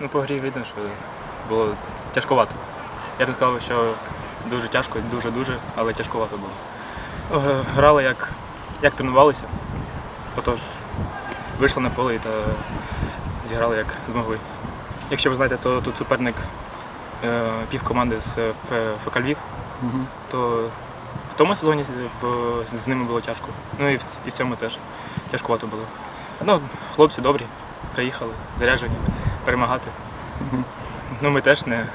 Ну, по грі видно, що було тяжковато. Я б не сказав, що дуже тяжко, дуже-дуже, але тяжковато було. Е, Грали як, як тренувалися. Отож, вийшли на поле та зіграли як змогли. Якщо ви знаєте, то тут суперник е, пів команди з ФК Львів, то в тому сезоні з ними було тяжко. Ну і в, і в цьому теж тяжкувато було. Ну, хлопці добрі, приїхали, заряджені, перемагати. Ну, ми теж не,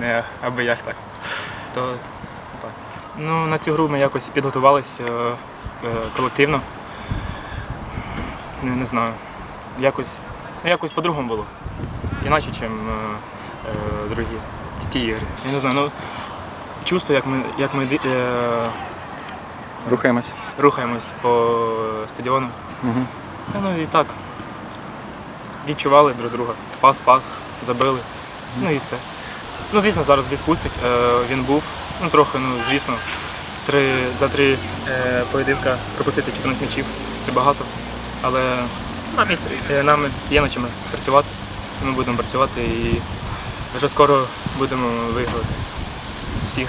не аби як так. То так. Ну, на цю гру ми якось підготувалися е, е, колективно. Не, не знаю. Якось, ну, якось по-другому було. Іначе, ніж е, е, другі ті ігри. Я не знаю, ну чувство, як ми, як ми е, Рухаємось. рухаємось по стадіону. Угу. Та ну і так. Відчували друг друга. Пас, пас, забили. Ну і все. Ну, звісно, зараз відпустить. Е, він був. Ну, трохи, ну, звісно, три, за три е, поєдинка пропустити 14 м'ячів. Це багато. Але нам, є- е, нам є над чим працювати. Ми будемо працювати і вже скоро будемо виграти всіх